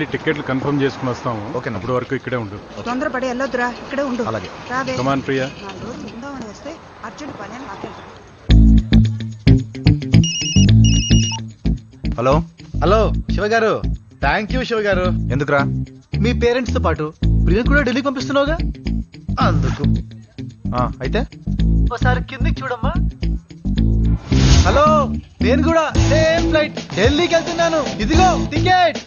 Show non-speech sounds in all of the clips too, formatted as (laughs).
వెళ్ళి టికెట్లు కన్ఫర్మ్ చేసుకుని వస్తాము ఓకేనా. అప్పటి వరకు ఇక్కడే ఉండు. తొందరపడి వెళ్ళొద్దురా ఇక్కడే ఉండు. అలాగే. రావే. కమాన్ ప్రియా నాలుగు రోజులు ఉందామని వస్తే అర్జెంట్ పని అని హలో. హలో శివ గారు. థ్యాంక్ యూ శివ గారు. ఎందుకురా? మీ పేరెంట్స్తో పాటు ప్రియ కూడా ఢిల్లీ పంపిస్తున్నావుగా? అందుకు. ఆ, అయితే? ఒకసారి కిందికి చూడమ్మా. హలో నేను కూడా సేమ్ ఫ్లైట్ ఢిల్లీకి వెళ్తున్నాను. ఇదిగో టికెట్.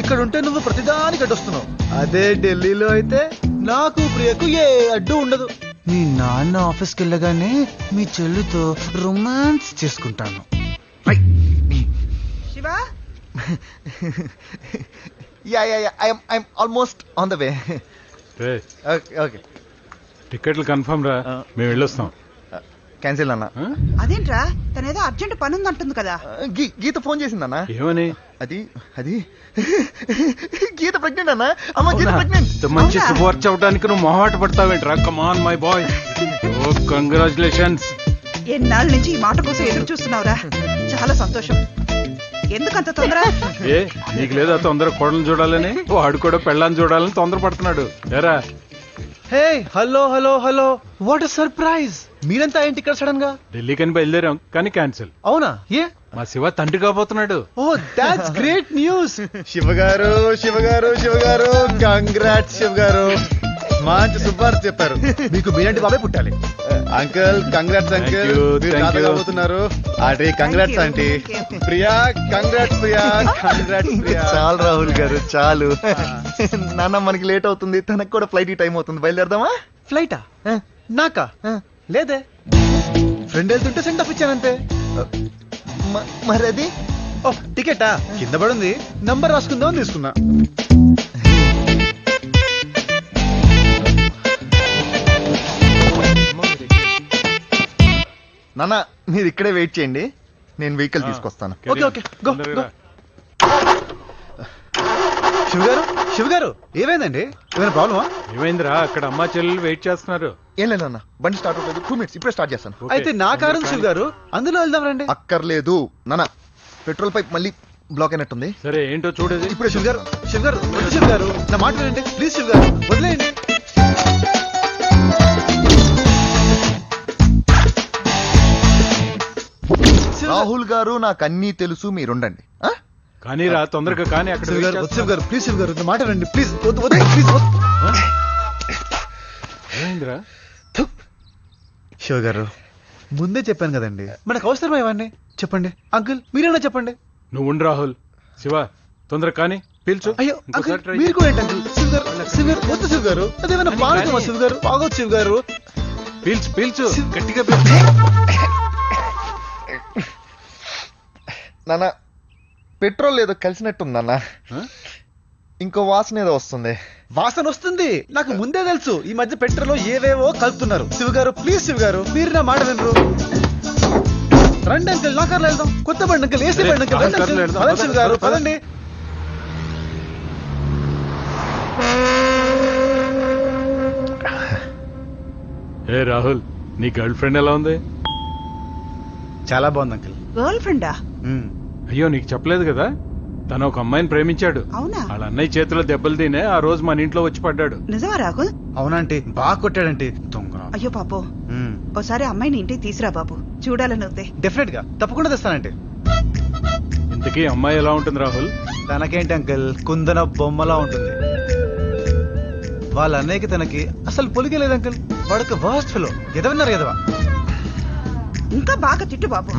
ఇక్కడ ఉంటే నువ్వు ప్రతిదానికి అడ్డొస్తున్నావు. అదే ఢిల్లీలో అయితే నాకు ప్రియకు ఏ అడ్డు ఉండదు. మీ నాన్న ఆఫీస్కి వెళ్ళగానే మీ చెల్లితో రొమాన్స్ చేసుకుంటాను. Shiva? (laughs) Ya ya ya I'm I'm almost on the way. Okay okay. టికెట్లు కన్ఫర్మ్ రా. మేము వెళ్ళొస్తాం. క్యాన్సిల్ అన్న? అదేంట్రా? తనేదో అర్జెంట్ పని ఉందంటుంది కదా గీ- గీత ఫోన్ చేసిందన్న. ఏమని? అది అది. గీత ప్రెగ్నెంట్ అన్న. అమ్మ గీత? ప్రెగ్నెంట్ ఇంత మంచి అవునా? శుభవార్త చెప్పడానికి నువ్వు మొహమాట పడతావేంట్రా? Come on my boy oh congratulations ఎన్నాళ్ళ నుంచి ఈ మాట కోసం ఎదురు చూస్తున్నావురా? చాలా సంతోషం. ఎందుకంత తొందర? ఏ నీకు లేదా తొందర కొడలు చూడాలని? వాడు కూడా పెళ్ళాన్ని చూడాలని తొందర పడుతున్నాడు ఎరా hey hello hello hello what surprise మీరంతా ఏంటి ఇక్కడ సడన్గా? ఢిల్లీకని బయలుదేరాం కానీ క్యాన్సిల్ అవునా? ఏ? మా శివ తండ్రి కాబోతున్నాడు. ఓ that's great news Shiva garu Shiva garu Shiva గారు కంగ్రాట్స్ శివ గారు మంచి శుభార్త చెప్పారు. మీకు మీరంటి బాబే పుట్టాలి. అంకుల్ కంగ్రాట్స్ అంకుల్ you, మీరు thank తాత you. కాబోతున్నారు aunty congrats aunty. Priya congrats Priya. Congrats Priya. చాలు రాహుల్ గారు చాలు. నాన్న మనకి లేట్ అవుతుంది తనకు కూడా ఫ్లైట్ టైం అవుతుంది. బయలుదేరదామా? ఫ్లైటా ఆ, నాకా? ఆ. లేదే. ఫ్రెండ్ వెళ్తుంటే సెండ్ ఆఫ్ ఇచ్చానంతే మరి అది ఓ టికెటా? కింద పడుంది. నంబర్ రాసుకుందాం అని తీసుకున్నా. నాన్న మీరు ఇక్కడే వెయిట్ చేయండి. నేను వెహికల్. తీసుకొస్తాను. Okay, okay. శివ గారు శివ గారు ఏమైందండి? ఏమైనా ప్రాబ్లమా? ఏమైందిరా అక్కడ అమ్మా చెల్లెలు వెయిట్ చేస్తున్నారు. ఏం లేదు నాన్న బండి స్టార్ట్ అవుతుంది. టూ మినిట్స్ ఇప్పుడే స్టార్ట్ చేస్తాను. ఓకే. అయితే నా కారు శివ గారు అందులో వెళ్దాం రండి. అక్కర్లేదు. నాన్న పెట్రోల్ పైప్ మళ్ళీ బ్లాక్ అయినట్టుంది. సరే ఏంటో చూడేది. ఇప్పుడు శివ్ గారు శివ్ గారు వద్దు శివ్ గారు నా మాట వినండి. ప్లీజ్ శివ్ గారు వదిలేయండి. శివ్ గారు- రాహుల్ గారు నాకు అన్నీ తెలుసు మీరుండండి? కానీ రా తొందరగా కానీ అక్కడ శివ్ గారు శివ్. గారు ప్లీజ్ శివ్ గారు మాట వినండి ప్లీజ్ వద్దు వద్దు ప్లీజ్ వద్దు. ఏమైందిరా? శివ గారు ముందే చెప్పాను కదండి. మనకు అవసరమా ఇవన్నీ? చెప్పండి. అంకుల్ మీరైనా చెప్పండి? నువ్వు ఉండు రాహుల్. శివ తొందర కానీ పిలుచు. అయ్యో అంకుల్ మీరు. కూడా ఏంటి అంకుల్? శివ్ గారు శివ్ గారు వద్దు శివ్ గారు. అదేమైనా. శివ్ గారు? బాగోదు శివ్ గారు? పీల్చు పీల్చు. గట్టిగా పీల్చు. నాన్న పెట్రోల్ ఏదో కలిసినట్టుంది నాన్న ఆ? ఇంకో వాసన ఏదో వస్తుంది. వాసన వస్తుంది? నాకు ముందే తెలుసు. ఈ మధ్య పెట్రోల్ ఏవేవో కలుపుతున్నారు. శివ్ గారు ప్లీజ్ శివ్ గారు మీరు నా మాట వినరు. రండి అంకుల్ నా కార్లో వెళ్దాం. కొత్త బండి అంకుల్ ఏసీ బండి అంకుల్ రండి అంకుల్. పదండి. పదండి. ఏ రాహుల్ నీ గర్ల్ ఫ్రెండ్ ఎలా ఉంది? చాలా బాగుంది అంకుల్. గర్ల్ ఫ్రెండా? అయ్యో నీకు చెప్పలేదు కదా? తను ఒక అమ్మాయిని ప్రేమించాడు. అవునా? వాళ్ళ అన్నయ్య చేతిలో దెబ్బలు తినే ఆ రోజు మన ఇంట్లో వచ్చి పడ్డాడు. నిజమా రాహుల్? అవునంటే బాగా కొట్టాడంటే. దొంగ. అయ్యో పాపో. ఓసారి అమ్మాయిని ఇంటికి తీసురా బాబు. చూడాలని ఉంది. డెఫినెట్గా. తప్పకుండా తెస్తానంటే ఇంతకీ అమ్మాయి ఎలా ఉంటుంది రాహుల్? తనకేంటి అంకుల్? కుందన బొమ్మలా ఉంటుంది. వాళ్ళ అన్నయ్యకి తనకి అసలు పొలిగే లేదు అంకుల్. వాడొక వర్స్ట్ ఫెలో ఎదవన్నారు ఎదవా. ఇంకా బాగా తిట్టు బాబు.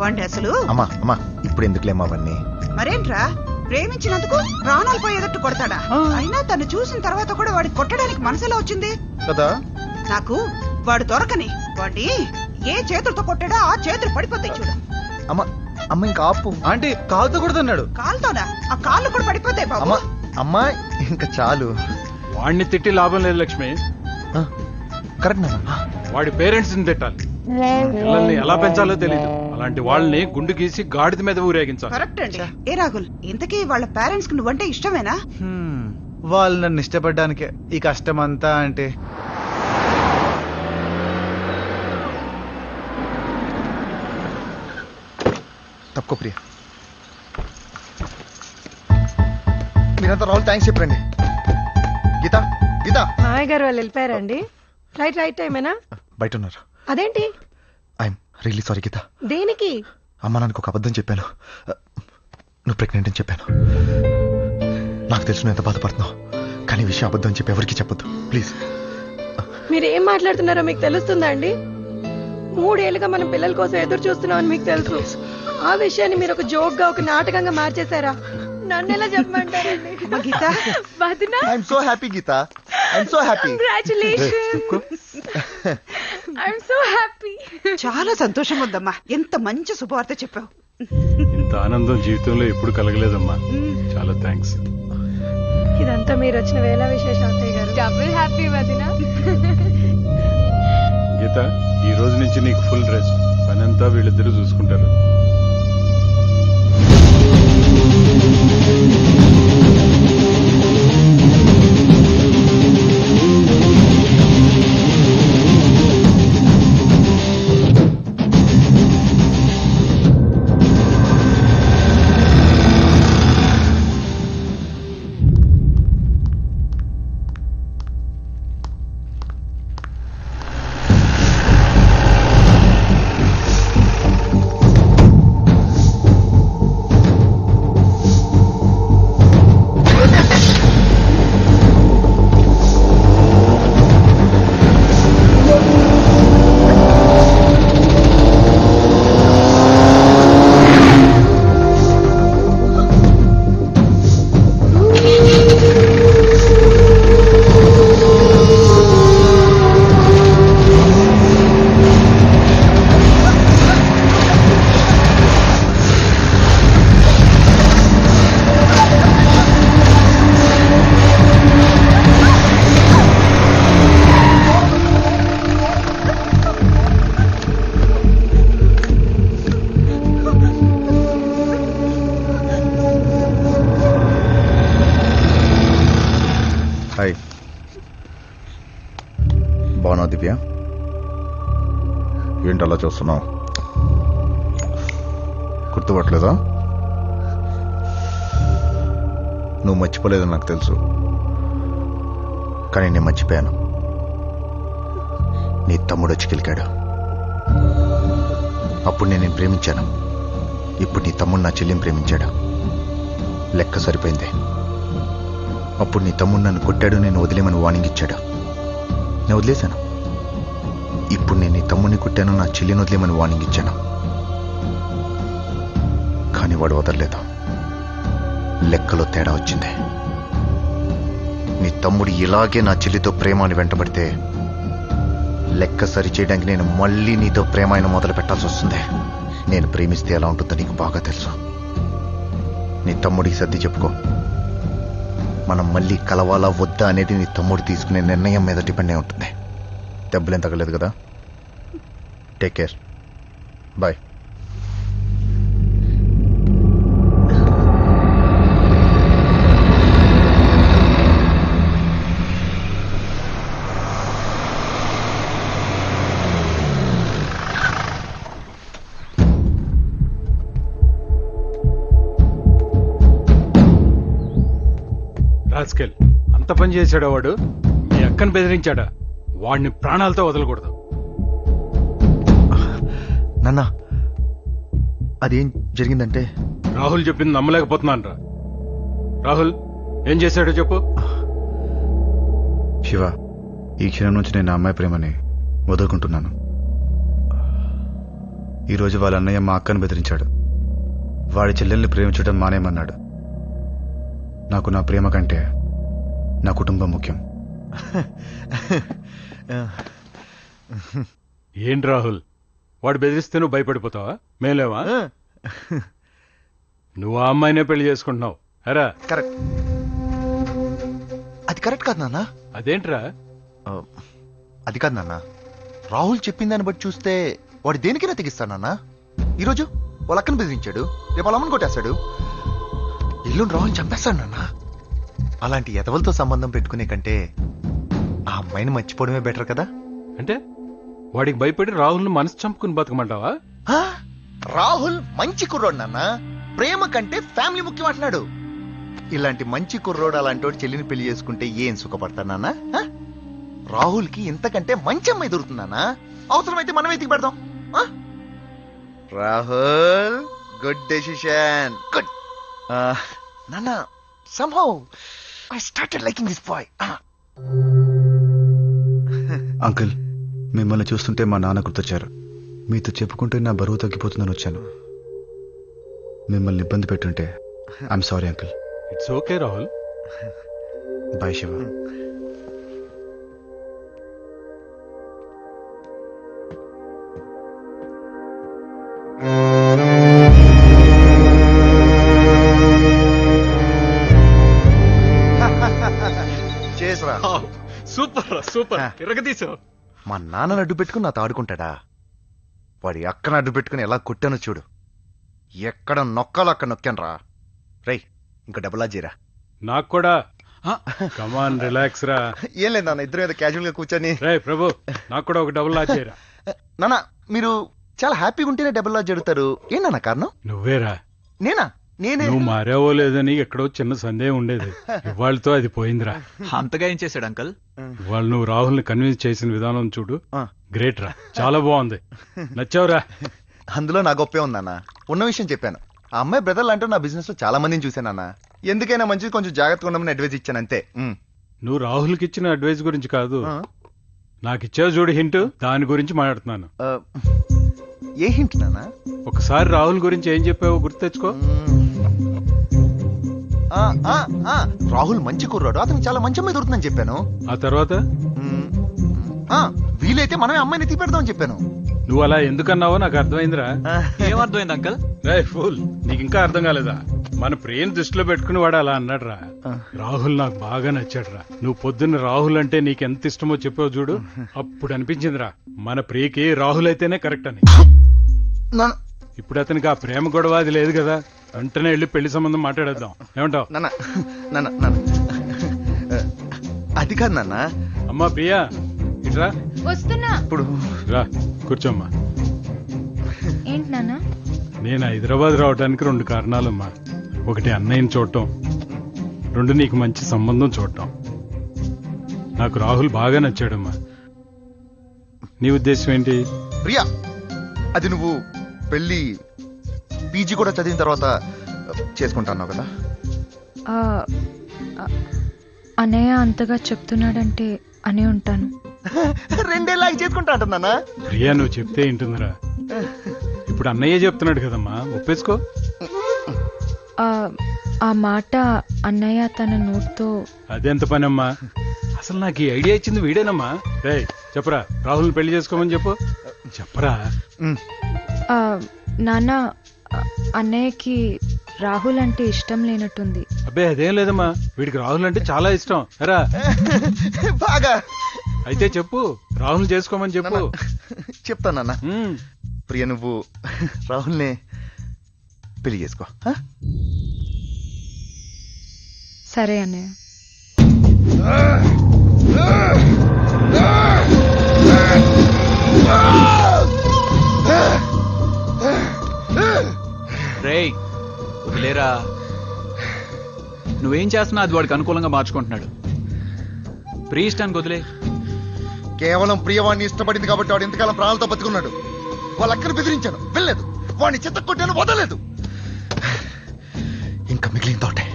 వాడిని అసలు అమ్మా అమ్మా. ఇప్పుడు ఎందుకులేమా అవన్నీ? మరేంట్రా? ప్రేమించినందుకు ప్రాణాలు పోయేటట్టు కొడతాడా. అయినా తను చూసిన తర్వాత కూడా వాడికి కొట్టడానికి మనసులో వచ్చింది. కదా? నాకు వాడు దొరకని. వాడిని ఏ చేతులతో కొట్టాడో ఆ చేతులు పడిపోతాయి చూడు. అమ్మ అమ్మ ఇంకా ఆపు. ఆంటీ కాలుతో కూడా అన్నాడు కాలుతోనా? ఆ కాళ్ళు కూడా పడిపోతాయి బాబు. అమ్మ అమ్మా ఇంకా చాలు. వాడిని తిట్టి లాభం లేదు లక్ష్మి. కరెక్ట్ వాడి పేరెంట్స్ని తిట్టాలి. పిల్లల్ని ఎలా పెంచాలో తెలియదు అలాంటి వాళ్ళని గుండు గీసి గాడిద మీద ఊరేగించాలి. కరెక్ట్ అండి ఏ రాహుల్ ఇంతకీ వాళ్ళ పేరెంట్స్కి నువ్వంటే ఇష్టమేనా? హ్మ్, వాళ్ళు నన్ను ఇష్టపడ్డానికే. ఈ కష్టం అంతా అంటే. తప్పుకో ప్రియ. మీరంతా రాహుల్ థ్యాంక్స్ చెప్పండి. గీత గీత. మామయ్య గారు వాళ్ళు వెళ్ళిపోయారండి. ఫ్లైట్ రైట్ టైమేనా? బయట ఉన్నారు. అదేంటి? I'm really sorry Geetha. దేనికి? అమ్మ నాన్నకు ఒక అబద్ధం చెప్పాను. నువ్వు ప్రెగ్నెంట్ అని చెప్పాను. నాకు తెలుసు నువ్వు ఎంత బాధపడుతున్నావు. కానీ విషయం అబద్ధం అని చెప్పి ఎవరికి చెప్పొద్దు. ప్లీజ్. మీరు ఏం మాట్లాడుతున్నారో మీకు తెలుస్తుందా అండి? మూడేళ్ళుగా మనం పిల్లల కోసం ఎదురు చూస్తున్నామని మీకు తెలుసు. ఆ విషయాన్ని మీరు ఒక జోక్గా ఒక నాటకంగా మార్చేశారా? నన్ను ఎలా చెప్పమంటారండి? Geetha. I'm so happy Geetha. I'm so happy. Congratulations I'm so happy చాలా సంతోషం ఉందమ్మా. ఎంత మంచి శుభవార్త చెప్పావు. ఇంత ఆనందం జీవితంలో ఎప్పుడు కలగలేదమ్మా. చాలా థ్యాంక్స్ ఇదంతా మీరు వచ్చిన వేళ విశేష అత్తయ్య గారు. డబుల్ హ్యాపీ వదినా. గీత ఈ రోజు నుంచి నీకు ఫుల్ రెస్ట్ పనంతా వీళ్ళిద్దరూ చూసుకుంటారు. దివ్య? ఏంటి అలా చూస్తున్నావు? గుర్తుపట్టలేదా? నువ్వు మర్చిపోలేదని నాకు తెలుసు. కానీ నేను మర్చిపోయాను. నీ తమ్ముడు వచ్చి కిలికాడు. అప్పుడు నేను నేను ప్రేమించాను. ఇప్పుడు నీ తమ్ముడు నా చెల్లిని ప్రేమించాడు. లెక్క సరిపోయింది. అప్పుడు నీ తమ్ముడు నన్ను కొట్టాడు నేను వదిలేమని వార్నింగ్ ఇచ్చాడు. నేను వదిలేశాను. తమ్ముడిని కుట్టాను నా చెల్లిని వదిలేమని వార్నింగ్ ఇచ్చాను. కానీ వాడు వదలలేదు. లెక్కలో తేడా వచ్చింది. నీ తమ్ముడు ఇలాగే నా చెల్లితో ప్రేమ అని వెంటబడితే లెక్క సరి చేయడానికి నేను మళ్ళీ నీతో ప్రేమ మొదలు పెట్టాల్సి వస్తుంది. నేను ప్రేమిస్తే ఎలా ఉంటుందో నీకు బాగా తెలుసు. నీ తమ్ముడికి సర్ది చెప్పుకో. మనం మళ్ళీ కలవాలా వద్దా అనేది నీ తమ్ముడు తీసుకునే నిర్ణయం మీద డిపెండ్ అయి ఉంటుంది. దెబ్బలేం తగలేదు కదా? టేక్ కేర్ బాయ్ రాజకీల్ అంత పని చేశాడా వాడు? మీ అక్కను బెదిరించాడా? వాడిని ప్రాణాలతో వదలకూడదు. నాన్న అదేం జరిగిందంటే? రాహుల్ చెప్పింది నమ్మలేకపోతున్నాను రా రాహుల్ ఏం చేశాడో చెప్పు. శివ ఈ క్షణం నుంచి నేను నా అమ్మాయి ప్రేమని వదులుకుంటున్నాను. ఈరోజు వాళ్ళ అన్నయ్య మా అక్కను బెదిరించాడు. వాడి చెల్లెల్ని ప్రేమించడం మానేమన్నాడు నాకు నా ప్రేమ కంటే నా కుటుంబం ముఖ్యం. ఏంటి రాహుల్? వాడు బెదిరిస్తే నువ్వు భయపడిపోతావా? మేలేవా నువ్వు ఆ అమ్మాయినే పెళ్ళి చేసుకుంటున్నావు. అరా కరెక్ట్. అది కరెక్ట్ కాదు నాన్న. అదేంట్రా? అది కాదు నాన్న. రాహుల్ చెప్పిన దాన్ని బట్టి చూస్తే వాడు దేనికైనా తెగిస్తాడు నాన్న. ఈరోజు వాళ్ళ అక్కను బెదిరించాడు రేపు వాళ్ళ అమ్మని కొట్టేస్తాడు. ఇల్లు రాహుల్ చంపేస్తాడు నాన్న. అలాంటి ఎదవలతో సంబంధం పెట్టుకునే కంటే ఆ అమ్మాయిని మర్చిపోవడమే బెటర్ కదా? అంటే? వాడికి భయపడి రాహుల్ని మనసు చంపుకుని బతకమంటావా? ఆ, రాహుల్ మంచి కుర్రోడు నాన్న. ప్రేమ కంటే ఫ్యామిలీ ముఖ్యం అంటున్నాడు. ఇలాంటి మంచి కుర్రోడు అలాంటి వాడు చెల్లిని పెళ్ళి చేసుకుంటే ఏం సుఖపడతానా రాహుల్కి ఇంతకంటే మంచి అమ్మాయి దొరుకుతుందానా అవసరమైతే మనం ఎతికి పెడదాం. ఆ? రాహుల్ గుడ్ డెసిషన్ గుడ్ నాన్న somehow I started liking this boy uncle మిమ్మల్ని చూస్తుంటే మా నాన్న గుర్తొచ్చారు. మీతో చెప్పుకుంటే నా బరువు తగ్గిపోతుందని వచ్చాను. మిమ్మల్ని ఇబ్బంది పెట్టుంటే I'm sorry uncle it's okay Rahul bye Shiva super రా సూపర్ ఆ. ఇరగదీసావు మా నాన్నని అడ్డు పెట్టుకుని నాతో ఆడుకుంటాడా? వాడి అక్కను అడ్డు పెట్టుకుని ఎలా కొట్టానో చూడు. ఎక్కడ నొక్కాలో అక్కడ నొక్కాను రా రేయ్ ఇంకా డబుల్ ఆజీరా నాకు కూడా. కమాన్ రిలాక్స్ రా. ఏం లేదు నాన్న ఇద్దరు మీద క్యాజువల్గా కూర్చొని. రే ప్రభు నాకు కూడా ఒక డబుల్ లాచ్ చేయరా? నాన్న మీరు చాలా హ్యాపీగా ఉంటేనే డబుల్ లాజ్ జరుగుతారు ఏంటన్న కారణం? నువ్వేరా? నేనా? నేనే. నువ్వు మారావో లేదని ఎక్కడో చిన్న సందేహం ఉండేది. (laughs) ఇవాళతో అది పోయిందిరా. అంతగా ఏం చేశాడు అంకల్? ఇవాళ నువ్వు రాహుల్ని కన్విన్స్ చేసిన విధానం చూడు. ఆ. గ్రేట్ రా. చాలా బాగుంది. నచ్చావురా. (laughs) అందులో నా గొప్పే ఉందన్న ఉన్న విషయం చెప్పాను. ఆ అమ్మాయి బ్రదర్లు అంటూ నా బిజినెస్లో చాలా మందిని చూశానన్న ఎందుకైనా మంచిది కొంచెం జాగ్రత్తగా ఉండమని అడ్వైజ్ ఇచ్చాను అంతే. నువ్వు రాహుల్కి ఇచ్చిన అడ్వైస్ గురించి కాదు. నాకు ఇచ్చావు చూడు హింట్ దాని గురించి మాట్లాడుతున్నాను. ఏ హింట్ నాన్న? ఒకసారి రాహుల్ గురించి ఏం చెప్పావో గుర్తు తెచ్చుకో. ఆ, ఆ, ఆ, రాహుల్ మంచి కుర్రాడు. అతనికి చాలా మంచి అమ్మాయి దొరుకుతుందని చెప్పాను. ఆ తర్వాత? మ్మ్. ఆ, వీలైతే మనమే అమ్మాయిని ఎత్తి పెడదామని చెప్పాను. నువ్వు అలా ఎందుకన్నావో నాకు అర్థమైందిరా. ఆ, ఏమర్థమైంది అంకల్? రే ఫూల్. నీకు ఇంకా అర్థం కాలేదా? మన ప్రేమ దృష్టిలో పెట్టుకుని వాడు అలా అన్నాడు రా ఆ. రాహుల్ నాకు బాగా నచ్చాడు రా నువ్వు పొద్దున్న రాహుల్ అంటే నీకు ఎంత ఇష్టమో చెప్పావు చూడు. అప్పుడు అనిపించిందిరా. మన ప్రియకి రాహుల్ అయితేనే కరెక్ట్ అని. ఇప్పుడు అతనికి ఆ ప్రేమ గొడవ అది లేదు కదా. వెంటనే వెళ్ళి పెళ్ళి సంబంధం మాట్లాడేద్దాం. ఏమంటావు? నాన్న నాన్న నాన్న. ఆ, అది కాదు నాన్న. అమ్మా ప్రియా ఇట్రా. వస్తున్నా. ఇప్పుడు. రా కూర్చోమ్మా. ఏంటి నాన్న? నేను హైదరాబాద్ రావడానికి రెండు కారణాలమ్మా. ఒకటి అన్నయ్యని చూడటం. రెండు నీకు మంచి సంబంధం చూడటం. నాకు రాహుల్ బాగా నచ్చాడమ్మా. నీ ఉద్దేశం ఏంటి? ప్రియా అది నువ్వు పెళ్ళి పీజీ కూడా చదివిన తర్వాత చేసుకుంటాను కదా? అన్నయ్య అంతగా చెప్తున్నాడంటే అనే ఉంటాను. రెండేళ్ళకి చేసుకుంటా అంటున్నానా ప్రియా నువ్వు చెప్తే ఏంటుందిరా ఇప్పుడు అన్నయ్య చెప్తున్నాడు కదమ్మా ఒప్పేసుకో. ఆ, ఆ మాట అన్నయ్య తన నోట్తో అదెంత పనమ్మా? అసలు నాకు ఈ ఐడియా ఇచ్చింది వీడేనమ్మా. రే చెప్పరా రాహుల్ని పెళ్ళి చేసుకోమని చెప్పు. చెప్పరా? నాన్న అన్నయ్యకి రాహుల్ అంటే ఇష్టం లేనట్టుంది. అబ్బే అదేం లేదమ్మా. వీడికి రాహుల్ అంటే చాలా ఇష్టం. ఎరా. (laughs) బాగా. అయితే చెప్పు. రాహుల్ చేసుకోమని చెప్పు. చెప్తానన్నా. ప్రియ నువ్వు రాహుల్ని పెళ్ళి చేసుకో ఆ? సరే అన్నయ్య. వదిలేరా నువ్వేం చేస్తున్నా అది వాడికి అనుకూలంగా మార్చుకుంటున్నాడు. ప్రీ ఇష్టానికి వదిలే. కేవలం ప్రియవాణ్ణి ఇష్టపడింది కాబట్టి వాడు ఎంతకాలం ప్రాణాలతో బతుకున్నాడు. వాళ్ళ అక్కను బెదిరించాను. వెళ్ళలేదు. వాడిని చెత్త కొట్టాను వదలలేదు. ఇంకా మిగిలిన తోటే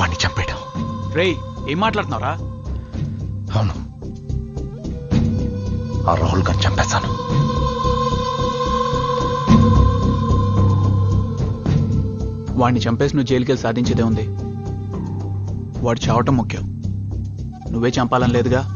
వాడిని చంపేయడం. రేయ్ ఏం మాట్లాడుతున్నావురా? అవును. ఆ రాహుల్ గారిని చంపేశాను. వాడిని చంపేసి నువ్వు జైలుకెళ్ళి సాధించేదే ఉంది. వాడు చావటం ముఖ్యం. నువ్వే చంపాలని లేదుగా?